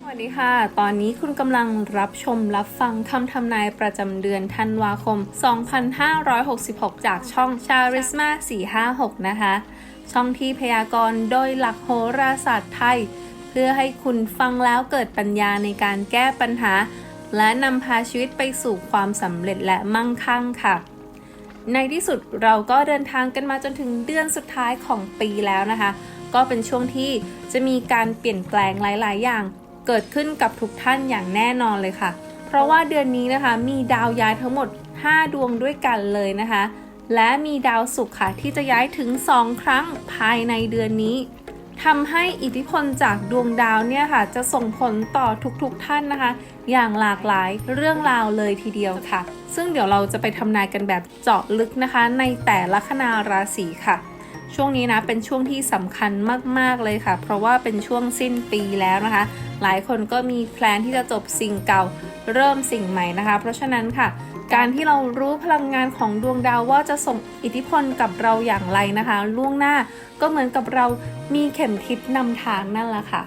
สวัสดีค่ะ ตอนนี้คุณกำลังรับชมรับฟังคำทำนายประจำเดือนธันวาคม 2566 จากช่อง Charisma 456 นะคะ ช่องที่พยากรณ์โดยหลักโหราศาสตร์ไทย เพื่อให้คุณฟังแล้วเกิดปัญญาในการแก้ปัญหา และนำพาชีวิตไปสู่ความสำเร็จและมั่งคั่งค่ะในที่สุดเราก็เดินทางกันมาจนถึงเดือนสุดท้ายของปีแล้วนะคะ ก็เป็นช่วงที่จะมีการเปลี่ยนแปลงหลาย ๆ อย่าง เกิดขึ้นกับทุกท่านอย่างแน่นอนเลยค่ะ เพราะว่าเดือนนี้นะคะมีดาวย้ายทั้งหมด 5 ดวงด้วยกันเลยนะคะ และมีดาวศุกร์ค่ะที่จะย้ายถึง 2 ครั้งภายในเดือนนี้ทำให้อิทธิพลจากดวงดาวเนี่ยค่ะ จะส่งผลต่อทุกๆท่านนะคะ อย่างหลากหลายเรื่องราวเลยทีเดียวค่ะ ซึ่งเดี๋ยวเราจะไปทำนายกันแบบเจาะลึกนะคะ ในแต่ละคณาราศีค่ะ ช่วงนี้นะเป็นช่วงที่สำคัญมากๆเลยค่ะ เพราะว่าเป็นช่วงสิ้นปีแล้วนะคะ หลายคนก็มีแพลนที่จะจบสิ่งเก่าเริ่มสิ่งใหม่นะคะ เพราะฉะนั้นค่ะ การที่เรารู้พลังงานของดวงดาวว่าจะส่งอิทธิพลกับเราอย่างไรนะคะ ล่วงหน้าก็เหมือนกับเรามีเข็มทิศนำทางนั่นแหละค่ะ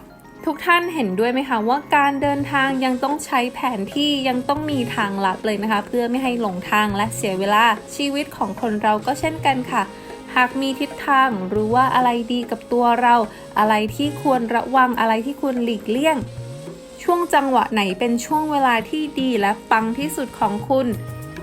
ทุกท่านเห็นด้วยไหมคะว่าการเดินทางยังต้องใช้แผนที่ยังต้องมีทางลัดเลยนะคะ เพื่อไม่ให้หลงทางและเสียเวลาชีวิตของคนเราก็เช่นกันค่ะ หากมีทิศทางรู้ว่าอะไรดีกับตัวเรา อะไรที่ควรระวังอะไรที่ควรหลีกเลี่ยง ช่วงจังหวะไหนเป็นช่วงเวลาที่ดีและปังที่สุดของคุณ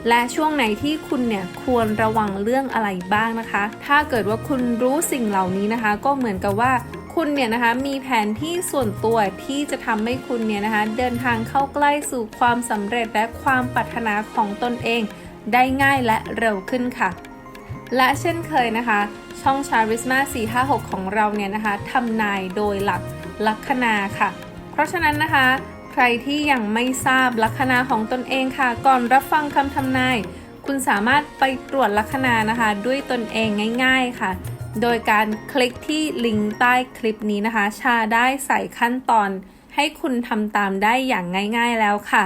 และช่วงไหนที่คุณเนี่ยควรระวังเรื่องอะไรบ้างนะคะ ถ้าเกิดว่าคุณรู้สิ่งเหล่านี้นะคะ ก็เหมือนกับว่าคุณเนี่ยนะคะมีแผนที่ส่วนตัวที่จะทำให้คุณเนี่ยนะคะเดินทางเข้าใกล้สู่ความสำเร็จและความปรารถนาของตนเอง ได้ง่ายและเร็วขึ้นค่ะ และเช่นเคยนะคะ ช่อง Charisma 456 ของเราเนี่ยนะคะทำนายโดยหลักลัคนาค่ะ เพราะฉะนั้นนะคะ ใครที่ยังไม่ทราบลัคนาของตนเองค่ะ ก่อนรับฟังคำทำนาย คุณสามารถไปตรวจลัคนานะคะ ด้วยตนเองง่าย ๆค่ะ โดยการคลิกที่ลิงก์ใต้คลิปนี้นะคะ ชาได้ใส่ขั้นตอนให้คุณทำตามได้อย่างง่าย ๆแล้วค่ะ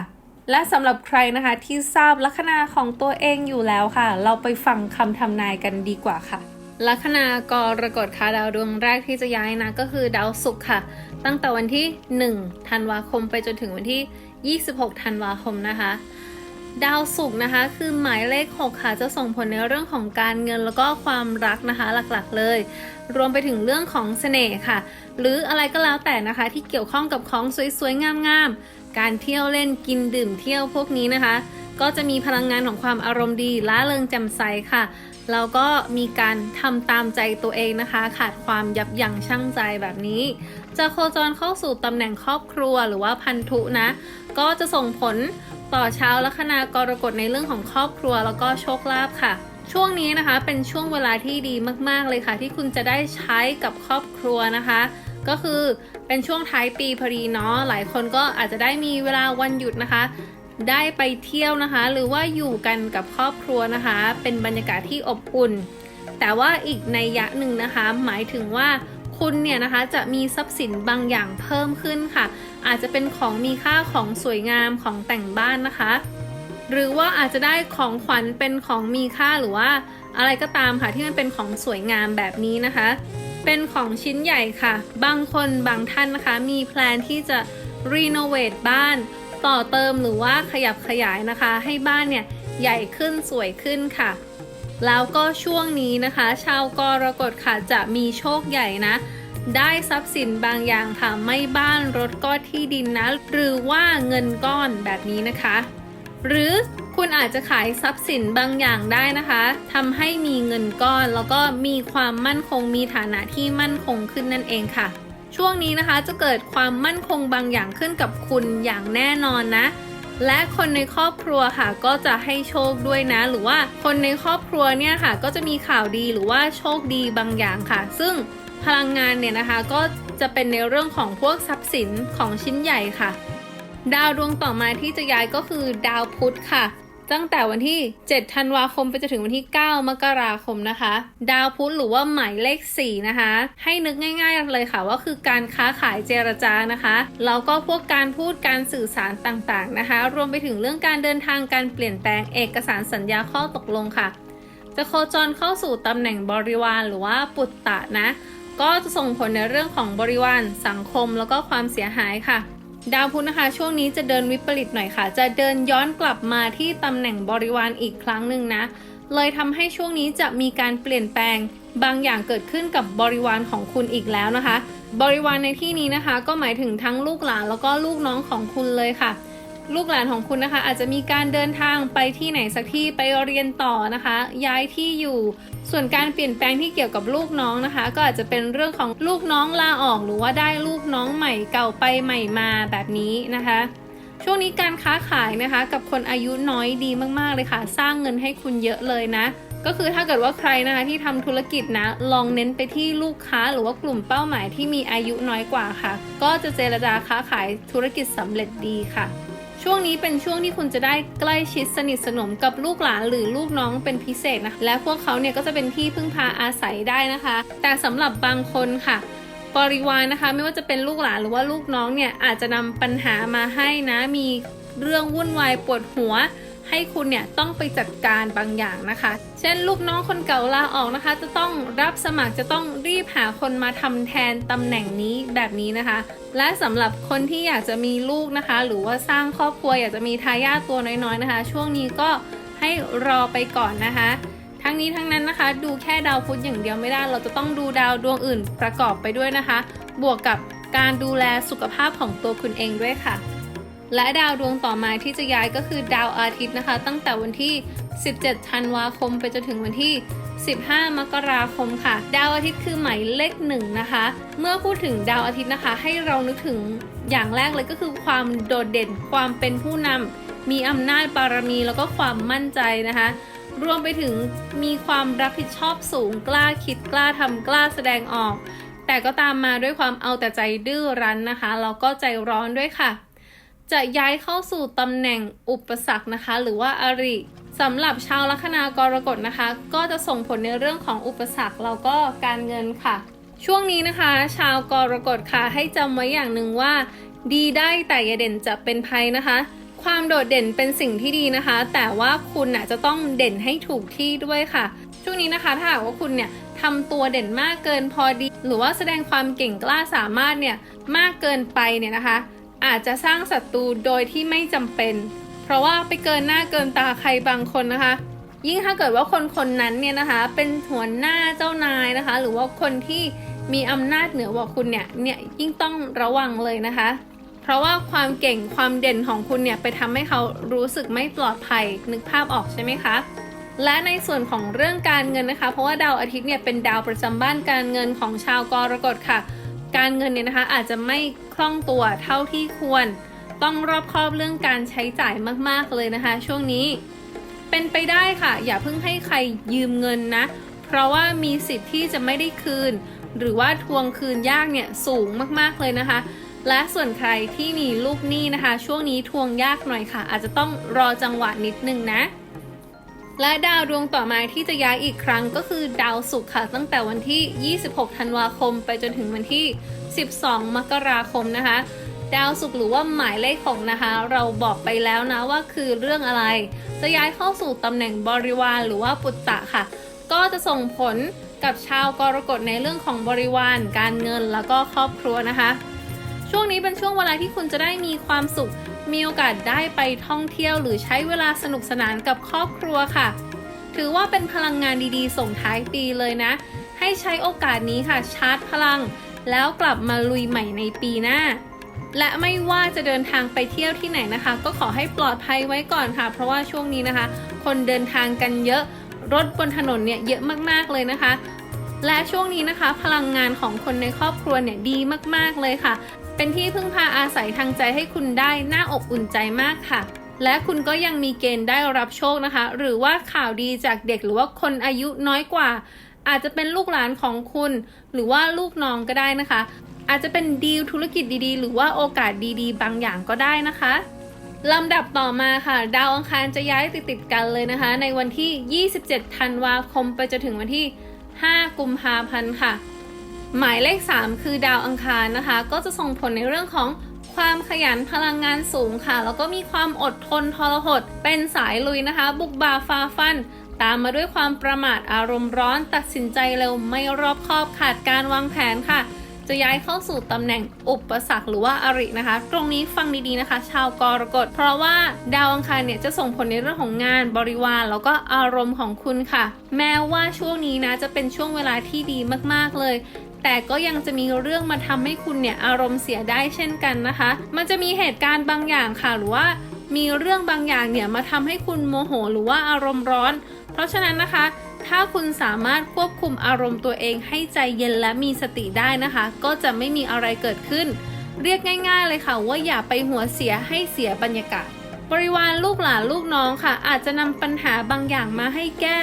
และสำหรับใครนะคะที่ทราบลัคนาของตัวเองอยู่แล้วค่ะ เราไปฟังคำทำนายกันดีกว่าค่ะ ลัคนากรกฎค่ะดาวดวงแรกที่จะย้ายนะก็คือดาวศุกร์ค่ะ ตั้งแต่วันที่ 1 ธันวาคมไปจนถึงวันที่ 26 ธันวาคมนะคะ ดาวศุกร์นะคะ คือหมายเลข 6 ค่ะ จะส่งผลในเรื่องของการเงินแล้วก็ความรักนะคะหลักๆเลย รวมไปถึงเรื่องของเสน่ห์ค่ะ หรืออะไรก็แล้วแต่นะคะที่เกี่ยวข้องกับของสวยๆงามๆ การเที่ยวเล่นกินดื่มเที่ยวพวกนี้นะคะ ก็จะมีพลังงานของความอารมณ์ดีล้าเริงแจ่มใสค่ะแล้วก็มีการทำตามใจตัวเองนะคะ ขาดความยับยั้งชั่งใจแบบนี้ จะโคจรเข้าสู่ตำแหน่งครอบครัวหรือว่าพันธุนะ ก็จะส่งผลต่อชาวลัคนากรกฎในเรื่องของครอบครัวแล้วก็โชคลาภค่ะ ช่วงนี้นะคะเป็นช่วงเวลาที่ดีมาก ๆ เลยค่ะ ที่คุณจะได้ใช้กับครอบครัวนะคะ ก็คือเป็นช่วงท้ายปีพอดีเนาะหลายคนก็อาจจะได้มีเวลาวันหยุดนะคะ ได้ไปเที่ยวนะคะ หรือว่าอยู่กันกับครอบครัวนะคะ เป็นบรรยากาศที่อบอุ่น แต่ว่าอีกในยยะหนึ่งนะคะ หมายถึงว่าคุณเนี่ยนะคะจะมีทรัพย์สินบางอย่างเพิ่มขึ้นค่ะ อาจจะเป็นของมีค่าของสวยงามของแต่งบ้านนะคะ หรือว่าอาจจะได้ของขวัญเป็นของมีค่าหรือว่าอะไรก็ตามค่ะที่มันเป็นของสวยงามแบบนี้นะคะ เป็นของชิ้นใหญ่ค่ะ บางคนบางท่านนะคะ มีแพลนที่จะรีโนเวทบ้าน ต่อเติมหรือว่าขยับขยายนะคะ ให้บ้านเนี่ยใหญ่ขึ้นสวยขึ้นค่ะ แล้วก็ช่วงนี้นะคะ ชาวกรกฎค่ะจะมีโชคใหญ่นะ ได้ทรัพย์สินบางอย่างค่ะ ไม่บ้านรถก็ที่ดินนะ หรือว่าเงินก้อนแบบนี้นะคะ หรือคุณอาจจะขายทรัพย์สินบางอย่างได้นะคะทำให้มีเงินก้อนแล้วก็มีความมั่นคงมีฐานะที่มั่นคงขึ้นนั่นเองค่ะ ช่วงนี้นะคะจะเกิดความมั่นคงบางอย่างขึ้นกับคุณอย่างแน่นอนนะ และคนในครอบครัวค่ะ ก็จะให้โชคด้วยนะ หรือว่าคนในครอบครัวเนี่ยค่ะ ก็จะมีข่าวดีหรือว่าโชคดีบางอย่างค่ะ ซึ่งพลังงานเนี่ยนะคะก็จะเป็นในเรื่องของพวกทรัพย์สินของชิ้นใหญ่ค่ะ ดาวดวงต่อมาที่จะย้ายก็คือดาวพุธค่ะ ตั้งแต่วันที่ 7 ธันวาคมไปจนถึงวันที่ 9 มกราคมนะคะ ดาวพุธหรือว่าหมายเลข 4 นะคะ ให้นึกง่าย ๆ เลยค่ะว่าคือการค้าขายเจรจานะคะแล้วก็พวกการพูดการสื่อสารต่างๆนะคะ รวมไปถึงเรื่องการเดินทางการเปลี่ยนแปลงเอกสารสัญญาข้อตกลงค่ะ จะโคจรเข้าสู่ตำแหน่งบริวารหรือว่าปุตตะนะก็จะส่งผลในเรื่องของบริวารสังคมแล้วก็ความเสียหายค่ะ ดาวพุธนะคะ ช่วงนี้จะเดินวิปริตหน่อยค่ะ จะเดินย้อนกลับมาที่ตำแหน่งบริวารอีกครั้งหนึ่งนะ เลยทำให้ช่วงนี้จะมีการเปลี่ยนแปลงบางอย่างเกิดขึ้นกับบริวารของคุณอีกแล้วนะคะ บริวารในที่นี้นะคะ ก็หมายถึงทั้งลูกหลานแล้วก็ลูกน้องของคุณเลยค่ะ ลูกหลานของคุณนะคะ อาจจะมีการเดินทางไปที่ไหนสักที่ไปเรียนต่อนะคะ ย้ายที่อยู่ ส่วนการเปลี่ยนแปลงที่เกี่ยวกับลูกน้องนะคะ ก็อาจจะเป็นเรื่องของลูกน้องลาออก หรือว่าได้ลูกน้องใหม่เก่าไปใหม่มาแบบนี้นะคะ ช่วงนี้การค้าขายนะคะ กับคนอายุน้อยดีมากๆเลยค่ะ สร้างเงินให้คุณเยอะเลยนะก็คือถ้าเกิดว่าใครนะคะที่ทำธุรกิจนะ ลองเน้นไปที่ลูกค้าหรือว่ากลุ่มเป้าหมายที่มีอายุน้อยกว่าค่ะ ก็จะเจรจาค้าขายธุรกิจสำเร็จดีค่ะ ช่วงนี้เป็นช่วงที่คุณจะได้ใกล้ชิดสนิทสนมกับลูกหลานหรือลูกน้องเป็นพิเศษนะคะและพวกเขาเนี่ยก็จะเป็นที่พึ่งพาอาศัยได้นะคะ แต่สำหรับบางคนค่ะบริวารนะคะ ไม่ว่าจะเป็นลูกหลานหรือว่าลูกน้องเนี่ยอาจจะนำปัญหามาให้นะมีเรื่องวุ่นวายปวดหัว ให้คุณเนี่ยต้องไปจัดการบางอย่างนะคะ เช่นลูกน้องคนเก่าลาออกนะคะ จะต้องรับสมัครจะต้องรีบหาคนมาทำแทนตำแหน่งนี้แบบนี้นะคะ และสำหรับคนที่อยากจะมีลูกนะคะ หรือว่าสร้างครอบครัวอยากจะมีทายาทตัวน้อยๆนะคะ ช่วงนี้ก็ให้รอไปก่อนนะคะทั้งนี้ทั้งนั้นนะคะ ดูแค่ดาวพุธอย่างเดียวไม่ได้ เราจะต้องดูดาวดวงอื่นประกอบไปด้วยนะคะ บวกกับการดูแลสุขภาพของตัวคุณเองด้วยค่ะ และดาวดวงต่อมาที่จะย้ายก็คือดาวอาทิตย์นะคะ ตั้งแต่วันที่ 17 ธันวาคมไปจนถึงวันที่ 15 มกราคมค่ะ ดาวอาทิตย์คือหมายเลขหนึ่งนะคะ เมื่อพูดถึงดาวอาทิตย์นะคะ ให้เรานึกถึงอย่างแรกเลยก็คือความโดดเด่น ความเป็นผู้นำมีอำนาจบารมีแล้วก็ความมั่นใจนะคะ รวมไปถึงมีความรับผิดชอบสูงกล้าคิดกล้าทำกล้าแสดงออก แต่ก็ตามมาด้วยความเอาแต่ใจดื้อรั้นนะคะแล้วก็ใจร้อนด้วยค่ะ จะย้ายเข้าสู่ตำแหน่งอุปสรรคนะคะ หรือว่าอริสำหรับชาวลัคนากรกฎนะคะ ก็จะส่งผลในเรื่องของอุปสรรคแล้วก็การเงินค่ะ ช่วงนี้นะคะ ชาวกรกฎค่ะให้จำไว้อย่างหนึ่งว่า ดีได้แต่อย่าเด่นจะเป็นภัยนะคะ ความโดดเด่นเป็นสิ่งที่ดีนะคะ แต่ว่าคุณน่ะจะต้องเด่นให้ถูกที่ด้วยค่ะ ช่วงนี้นะคะถ้าหากว่าคุณเนี่ยทำตัวเด่นมากเกินพอดี หรือว่าแสดงความเก่งกล้าสามารถเนี่ยมากเกินไปเนี่ยนะคะ อาจจะสร้างศัตรูโดยที่ไม่จำเป็น เพราะว่าไปเกินหน้าเกินตาใครบางคนนะคะ ยิ่งถ้าเกิดว่าคนคนนั้นเนี่ยนะคะ เป็นหัวหน้าเจ้านายนะคะ หรือว่าคนที่มีอำนาจเหนือกว่าคุณเนี่ยเนี่ยยิ่งต้องระวังเลยนะคะ เพราะว่าความเก่งความเด่นของคุณเนี่ยไปทำให้เขารู้สึกไม่ปลอดภัยนึกภาพออกใช่ไหมคะและในส่วนของเรื่องการเงินนะคะ เพราะว่าดาวอาทิตย์เนี่ยเป็นดาวประจำบ้านการเงินของชาวกรกฎค่ะ การเงินเนี่ยนะคะอาจจะไม่ ล่องตัวเท่าที่ควร ต้องรอบคอบเรื่องการใช้จ่ายมากๆเลยนะคะ ช่วงนี้ เป็นไปได้ค่ะ อย่าเพิ่งให้ใครยืมเงินนะ เพราะว่ามีสิทธิ์ที่จะไม่ได้คืน หรือว่าทวงคืนยากเนี่ยสูงมากๆเลยนะคะ และส่วนใครที่มีลูกหนี้นะคะ ช่วงนี้ทวงยากหน่อยค่ะ อาจจะต้องรอจังหวะนิดนึงนะและดาวดวงต่อมาที่จะย้ายอีกครั้งก็คือดาวศุกร์ค่ะ ตั้งแต่วันที่ 26 ธันวาคม ไปจนถึงวันที่ 12 มกราคมนะคะ ดาวศุกร์หรือว่าหมายเลขของนะคะ เราบอกไปแล้วนะว่าคือเรื่องอะไร จะย้ายเข้าสู่ตำแหน่งบริวารหรือว่าปุตตะค่ะ ก็จะส่งผลกับชาวกรกฎในเรื่องของบริวาร การเงินแล้วก็ครอบครัวนะคะ ช่วงนี้เป็นช่วงเวลาที่คุณจะได้มีความสุข มีโอกาสได้ไปท่องเที่ยว หรือใช้เวลาสนุกสนานกับครอบครัวค่ะ ถือว่าเป็นพลังงานดีๆ ส่งท้ายปีเลยนะ ให้ใช้โอกาสนี้ค่ะชาร์จพลัง แล้วกลับมาลุยใหม่ในปีหน้า และไม่ว่าจะเดินทางไปเที่ยวที่ไหนนะคะ ก็ขอให้ปลอดภัยไว้ก่อนค่ะ เพราะว่าช่วงนี้นะคะ คนเดินทางกันเยอะรถบนถนนเนี่ยเยอะมากๆเลยนะคะ และช่วงนี้นะคะ พลังงานของคนในครอบครัวเนี่ยดีมากๆเลยค่ะ เป็นที่พึ่งพาอาศัยทางใจให้คุณได้น่าอบอุ่นใจมากค่ะและคุณก็ยังมีเกณฑ์ได้รับโชคนะคะ หรือว่าข่าวดีจากเด็กหรือว่าคนอายุน้อยกว่า อาจจะเป็นลูกหลานของคุณ หรือว่าลูกน้องก็ได้นะคะ อาจจะเป็นดีลธุรกิจดีๆ หรือว่าโอกาสดีๆ บางอย่างก็ได้นะคะลำดับต่อมาค่ะ ดาวอังคารจะย้ายติดๆกันเลยนะคะ ในวันที่ 27 ธันวาคมไปจนถึงวันที่ 5 กุมภาพันธ์ค่ะ หมายเลข 3 คือดาวอังคารนะคะ ก็จะส่งผลในเรื่องของความขยันพลังงานสูงค่ะ แล้วก็มีความอดทนทรหด เป็นสายลุยนะคะ บุกบาฟาฟัน ตามมาด้วยความประมาทอารมณ์ร้อนตัดสินใจเร็วไม่รอบคอบขาดการวางแผนค่ะ จะย้ายเข้าสู่ตำแหน่งอุปสรรคหรือว่าอรินะคะ ตรงนี้ฟังดีๆนะคะ ชาวกรกฎเพราะว่าดาวอังคารเนี่ยจะส่งผลในเรื่องของงานบริวารแล้วก็อารมณ์ของคุณค่ะ แม้ว่าช่วงนี้นะจะเป็นช่วงเวลาที่ดีมากๆเลยแต่ก็ยังจะมีเรื่องมาทำให้คุณเนี่ยอารมณ์เสียได้เช่นกันนะคะ มันจะมีเหตุการณ์บางอย่างค่ะ หรือว่ามีเรื่องบางอย่างเนี่ยมาทำให้คุณโมโห หรือว่าอารมณ์ร้อน ราะฉะนั้นนะคะ ถ้าคุณสามารถควบคุมอารมณ์ตัวเองให้ใจเย็นและมีสติได้นะคะ ก็จะไม่มีอะไรเกิดขึ้น เรียกง่าย ๆ เลยค่ะ ว่าอย่าไปหัวเสียให้เสียบรรยากาศ บริวารลูกหลานลูกน้องค่ะ อาจจะนำปัญหาบางอย่างมาให้แก้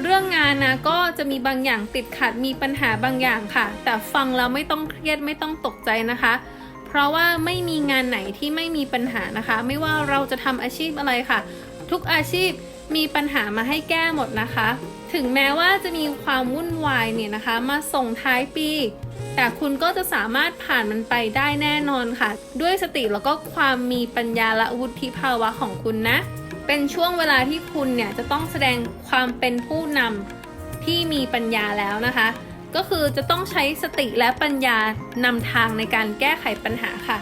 เรื่องงานนะก็จะมีบางอย่างติดขัดมีปัญหาบางอย่างค่ะ แต่ฟังแล้วไม่ต้องเครียดไม่ต้องตกใจนะคะเพราะว่าไม่มีงานไหนที่ไม่มีปัญหานะคะ ไม่ว่าเราจะทำอาชีพอะไรค่ะ ทุกอาชีพ มีปัญหามาให้แก้หมดนะคะ ถึงแม้ว่าจะมีความวุ่นวายเนี่ยนะคะ มาส่งท้ายปี แต่คุณก็จะสามารถผ่านมันไปได้แน่นอนค่ะ ด้วยสติแล้วก็ความมีปัญญาและวุฒิภาวะของคุณนะ เป็นช่วงเวลาที่คุณเนี่ยจะต้องแสดงความเป็นผู้นำที่มีปัญญาแล้วนะคะ ก็คือจะต้องใช้สติและปัญญานำทางในการแก้ไขปัญหาค่ะ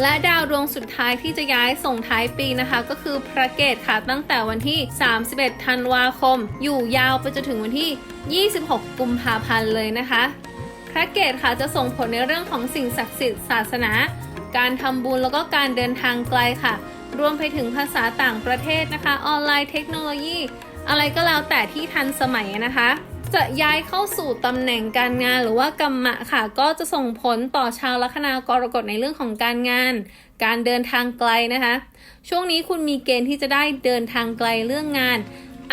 และดาวดวงสุดท้ายที่จะย้ายส่งท้ายปีนะคะ ก็คือพระเกตค่ะตั้งแต่วันที่ 31 ธันวาคม อยู่ยาวไปจนถึงวันที่ 26 กุมภาพันธ์เลยนะคะ พระเกตค่ะจะส่งผลในเรื่องของสิ่งศักดิ์สิทธิ์ศาสนา การทำบุญแล้วก็การเดินทางไกลค่ะ รวมไปถึงภาษาต่างประเทศนะคะ ออนไลน์เทคโนโลยี อะไรก็แล้วแต่ที่ทันสมัยนะคะ จะย้ายเข้าสู่ตำแหน่งการงานหรือว่ากรรมะค่ะ ก็จะส่งผลต่อชาวลัคนากรกฎในเรื่องของการงาน การเดินทางไกลนะคะ ช่วงนี้คุณมีเกณฑ์ที่จะได้เดินทางไกลเรื่องงาน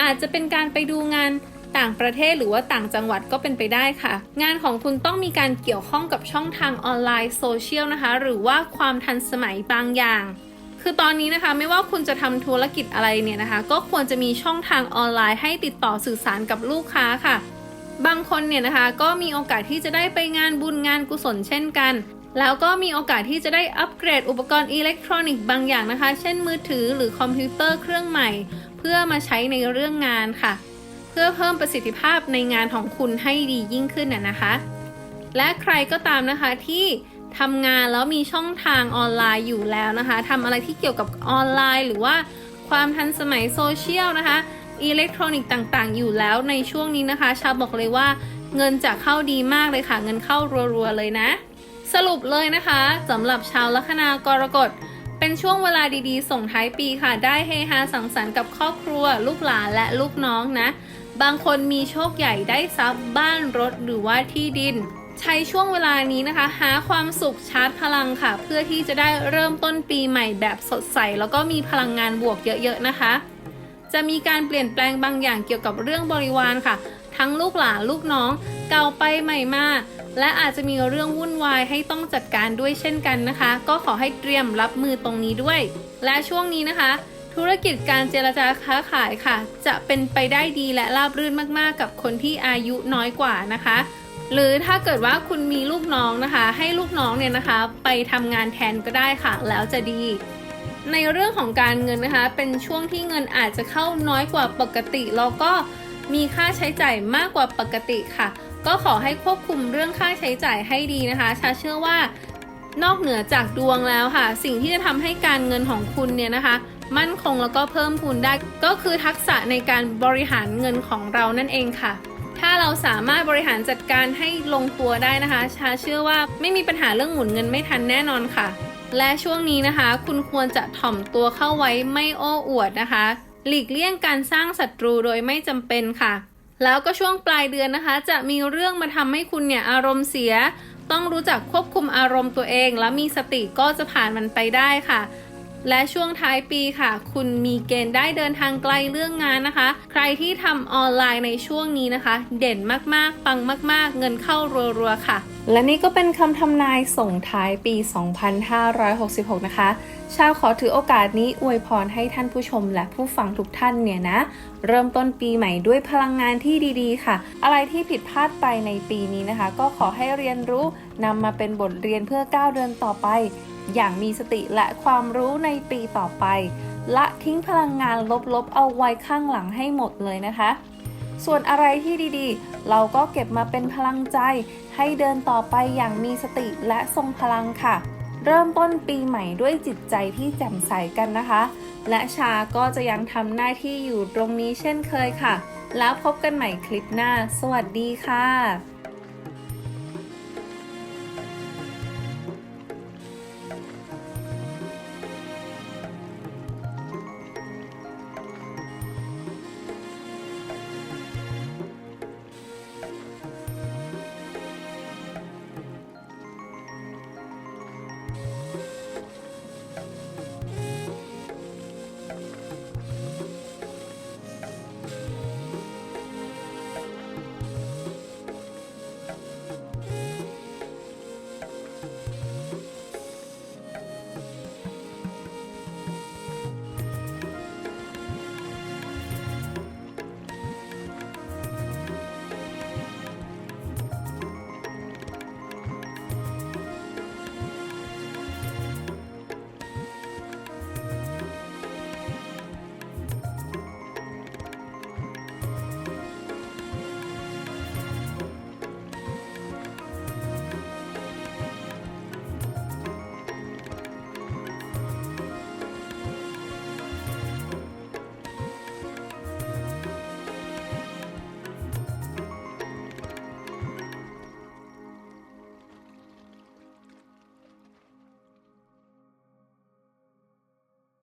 อาจจะเป็นการไปดูงานต่างประเทศหรือว่าต่างจังหวัดก็เป็นไปได้ค่ะ งานของคุณต้องมีการเกี่ยวข้องกับช่องทางออนไลน์โซเชียลนะคะ หรือว่าความทันสมัยบางอย่าง คือตอนนี้นะคะไม่ว่าคุณจะทำธุรกิจอะไรเนี่ยนะคะ ก็ควรจะมีช่องทางออนไลน์ให้ติดต่อสื่อสารกับลูกค้าค่ะ บางคนเนี่ยนะคะก็มีโอกาสที่จะได้ไปงานบุญงานกุศลเช่นกัน แล้วก็มีโอกาสที่จะได้อัปเกรดอุปกรณ์อิเล็กทรอนิกส์บางอย่างนะคะ เช่นมือถือหรือคอมพิวเตอร์เครื่องใหม่ เพื่อมาใช้ในเรื่องงานค่ะ เพื่อเพิ่มประสิทธิภาพในงานของคุณให้ดียิ่งขึ้นน่ะนะคะ และใครก็ตามนะคะที่ ทำงานแล้วมีช่องทางออนไลน์อยู่แล้วนะคะทำอะไรที่เกี่ยวกับออนไลน์ หรือว่าความทันสมัยโซเชียลนะคะอิเล็กทรอนิกส์ต่างๆ อยู่แล้วในช่วงนี้นะคะชาวบอกเลยว่าเงินจะเข้าดีมากเลยค่ะ เงินเข้ารัวๆเลยนะ สรุปเลยนะคะสำหรับชาวลัคนากรกฎเป็นช่วงเวลาดีๆ ส่งท้ายปีค่ะ ได้เฮฮาสังสรรค์กับครอบครัว ลูกหลานและลูกน้องนะ บางคนมีโชคใหญ่ได้ทรัพย์บ้านรถหรือว่าที่ดิน ใช้ช่วงเวลานี้นะคะ หาความสุขชาร์จพลังค่ะ เพื่อที่จะได้เริ่มต้นปีใหม่แบบสดใส แล้วก็มีพลังงานบวกเยอะๆนะคะ จะมีการเปลี่ยนแปลงบางอย่างเกี่ยวกับเรื่องบริวารค่ะ ทั้งลูกหลานลูกน้อง เก่าไปใหม่มาและอาจจะมีเรื่องวุ่นวายให้ต้องจัดการด้วยเช่นกันนะคะ ก็ขอให้เตรียมรับมือตรงนี้ด้วย และช่วงนี้นะคะ ธุรกิจการเจรจาค้าขายค่ะ จะเป็นไปได้ดีและราบรื่นมากๆ กับคนที่อายุน้อยกว่านะคะ หรือถ้าเกิดว่าคุณมีลูกน้องนะคะ ให้ลูกน้องเนี่ยนะคะไปทำงานแทนก็ได้ค่ะ แล้วจะดี ในเรื่องของการเงินนะคะ เป็นช่วงที่เงินอาจจะเข้าน้อยกว่าปกติแล้วก็มีค่าใช้จ่ายมากกว่าปกติค่ะ ก็ขอให้ควบคุมเรื่องค่าใช้จ่ายให้ดีนะคะชาเชื่อว่านอกเหนือจากดวงแล้วค่ะ สิ่งที่จะทำให้การเงินของคุณเนี่ยนะคะ มั่นคงแล้วก็เพิ่มพูนได้ ก็คือทักษะในการบริหารเงินของเรานั่นเองค่ะ ถ้าเราสามารถบริหารจัดการให้ลงตัวได้นะคะ ชาเชื่อว่าไม่มีปัญหาเรื่องหมุนเงินไม่ทันแน่นอนค่ะ และช่วงนี้นะคะ คุณควรจะถ่อมตัวเข้าไว้ไม่โอ้อวดนะคะ หลีกเลี่ยงการสร้างศัตรูโดยไม่จำเป็นค่ะ แล้วก็ช่วงปลายเดือนนะคะ จะมีเรื่องมาทำให้คุณเนี่ยอารมณ์เสีย ต้องรู้จักควบคุมอารมณ์ตัวเอง และมีสติก็จะผ่านมันไปได้ค่ะ และช่วงท้ายปีค่ะ คุณมีเกณฑ์ได้เดินทางไกลเรื่องงานนะคะ ใครที่ทำออนไลน์ในช่วงนี้นะคะ เด่นมากๆ ปังมาก ๆ เงินเข้ารัวๆค่ะและนี่ก็เป็นคำทำนายส่งท้ายปี 2566 นะคะ ชาวขอถือโอกาสนี้อวยพรให้ท่านผู้ชมและผู้ฟังทุกท่านเนี่ยนะ เริ่มต้นปีใหม่ด้วยพลังงานที่ดีๆ ค่ะ อะไรที่ผิดพลาดไปในปีนี้นะคะ ก็ขอให้เรียนรู้นำมาเป็นบทเรียนเพื่อก้าวเดินต่อไป อย่างมีสติและความรู้ในปีต่อไป ละทิ้งพลังงานลบๆ เอาไว้ข้างหลังให้หมดเลยนะคะ ส่วนอะไรที่ดีๆ เราก็เก็บมาเป็นพลังใจ ให้เดินต่อไปอย่างมีสติและทรงพลังค่ะ เริ่มต้นปีใหม่ด้วยจิตใจที่แจ่มใสกันนะคะ และชาก็จะยังทำหน้าที่อยู่ตรงนี้เช่นเคยค่ะ แล้วพบกันใหม่คลิปหน้า สวัสดีค่ะ